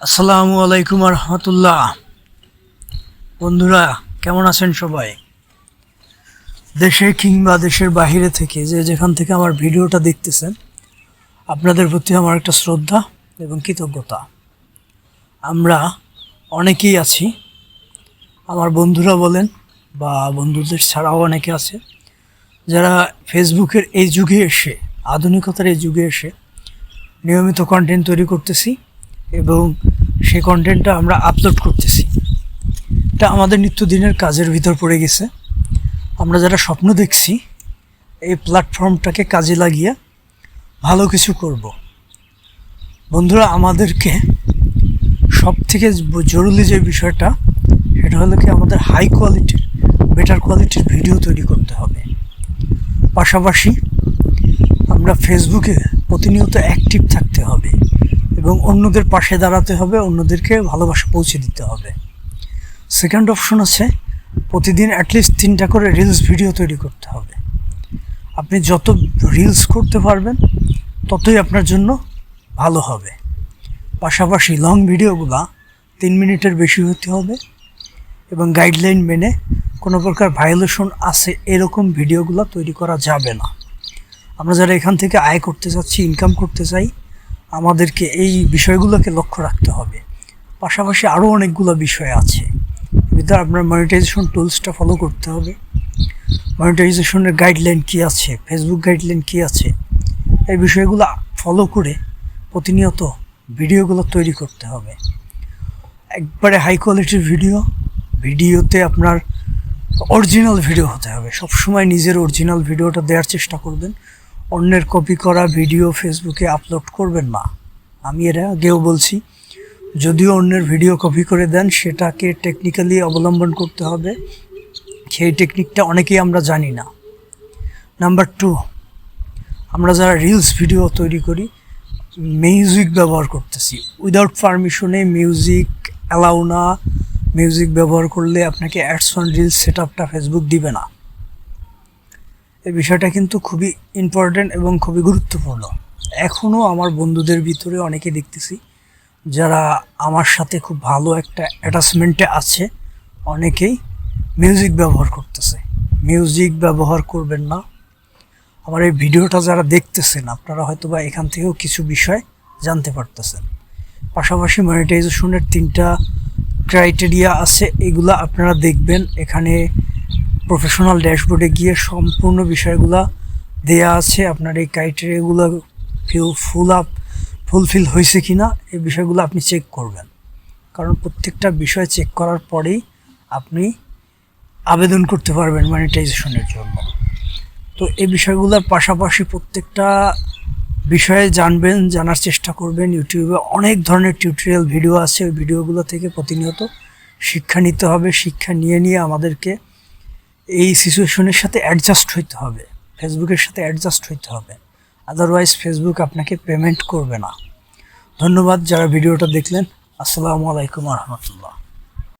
আসসালামু আলাইকুম রহমতুল্লাহ বন্ধুরা, কেমন আছেন সবাই? দেশে কিংবা দেশের বাইরে থেকে যে যেখান থেকে আমার ভিডিওটা দেখতেছেন, আপনাদের প্রতি আমার একটা শ্রদ্ধা এবং কৃতজ্ঞতা। আমরা অনেকেই আছি। আমার বন্ধুরা বলেন বা বন্ধুদের ছাড়াও অনেকে আছে, যারা ফেসবুকের এই যুগে এসে, আধুনিকতার এই যুগে এসে নিয়মিত কন্টেন্ট তৈরি করতেছি। এবং সেই কন্টেন্টটা আমরা আপলোড করতেছি। এটা আমাদের নিত্যদিনের কাজের ভিতর পড়ে গেছে। আমরা যারা স্বপ্ন দেখছি, এই প্ল্যাটফর্মটাকে কাজে লাগিয়ে ভালো কিছু করব। বন্ধুরা, আমাদেরকে সব থেকে জরুরি যে বিষয়টা, সেটা হলো কি আমাদের হাই কোয়ালিটির বেটার কোয়ালিটির ভিডিও তৈরি করতে হবে। পাশাপাশি আমরা ফেসবুকে প্রতিনিয়ত অ্যাক্টিভ থাকতে হবে। এবং অন্যদের পাশে দাঁড়াতে হবে, অন্যদেরকে ভালোবাসা পৌঁছে দিতে হবে। সেকেন্ড অপশন আছে প্রতিদিন অ্যাটলিস্ট তিনটা করে রিলস ভিডিও তৈরি করতে হবে। আপনি যত রিলস করতে পারবেন, ততই আপনার জন্য ভালো হবে। পাশাপাশি লং ভিডিওগুলা তিন মিনিটের বেশি হতে হবে এবং গাইডলাইন মেনে কোনো প্রকার ভায়োলেশন আছে এরকম ভিডিওগুলো তৈরি করা যাবে না। আমরা যারা এখান থেকে আয় করতে চাচ্ছি ইনকাম করতে চাই আমাদেরকে এই বিষয়গুলোকে লক্ষ্য রাখতে হবে। পাশাপাশি আরও অনেকগুলো বিষয় আছে। ভিতরে আপনার মনিটাইজেশন টুলসটা ফলো করতে হবে। মনিটাইজেশনের গাইডলাইন কী আছে? ফেসবুক গাইডলাইন কী আছে? এই বিষয়গুলো ফলো করে প্রতিনিয়ত ভিডিওগুলো তৈরি করতে হবে। একবারে হাই কোয়ালিটির ভিডিও ভিডিওতে আপনার অরিজিনাল ভিডিও হতে হবে। সবসময় নিজের অরিজিনাল ভিডিওটা দেওয়ার চেষ্টা করবেন। অন্যের কপি করা ভিডিও ফেসবুকে আপলোড করবেন না। আমি এর আগেও বলছি, যদিও অন্যের ভিডিও কপি করে দেন, সেটাকে টেকনিক্যালি অবলম্বন করতে হবে। সেই টেকনিকটা অনেকেই আমরা জানি না। নাম্বার টু আমরা যারা রিলস ভিডিও তৈরি করি মিউজিক ব্যবহার করতেছি। উইদাউট পারমিশনে মিউজিক অ্যালাউ না। মিউজিক ব্যবহার করলে আপনাকে অ্যাডস রিলস সেট আপটা ফেসবুক দিবে না। এই বিষয়টা কিন্তু খুবই ইম্পর্ট্যান্ট এবং খুবই গুরুত্বপূর্ণ। এখনও আমার বন্ধুদের ভিতরে অনেকে দেখতেছি, যারা আমার সাথে খুব ভালো একটা অ্যাটাচমেন্টে আছে, অনেকেই মিউজিক ব্যবহার করতেছে। মিউজিক ব্যবহার করবেন না। আমার এই ভিডিওটা যারা দেখতেছেন, আপনারা হয়তো বা এখান থেকেও কিছু বিষয় জানতে পারতেছেন। পাশাপাশি মনিটাইজেশনের তিনটা ক্রাইটেরিয়া আছে, এগুলা আপনারা দেখবেন। এখানে প্রফেশনাল ড্যাশবোর্ডে গিয়ে সম্পূর্ণ বিষয়গুলো দেয়া আছে। আপনার এই ক্রাইটেরিয়াগুলো ফিল ফুল আপ ফুলফিল হয়েছে কি না এই বিষয়গুলো আপনি চেক করবেন। কারণ প্রত্যেকটা বিষয় চেক করার পরেই আপনি আবেদন করতে পারবেন মনিটাইজেশনের জন্য। তো এই বিষয়গুলোর পাশাপাশি প্রত্যেকটা বিষয়ে জানবেন, জানার চেষ্টা করবেন। ইউটিউবে অনেক ধরনের টিউটোরিয়াল ভিডিও আছে। ওই ভিডিওগুলো থেকে প্রতিনিয়ত শিক্ষা নিতে হবে। শিক্ষা নিয়ে নিয়ে আমাদেরকে এই সিচুয়েশনের সাথে অ্যাডজাস্ট হইতে হবে। ফেসবুকের সাথে অ্যাডজাস্ট হইতে হবে। আদারওয়াইজ ফেসবুক আপনাকে পেমেন্ট করবে না। ধন্যবাদ যারা ভিডিওটা দেখলেন। আসসালামু আলাইকুম রহমতুল্লাহ।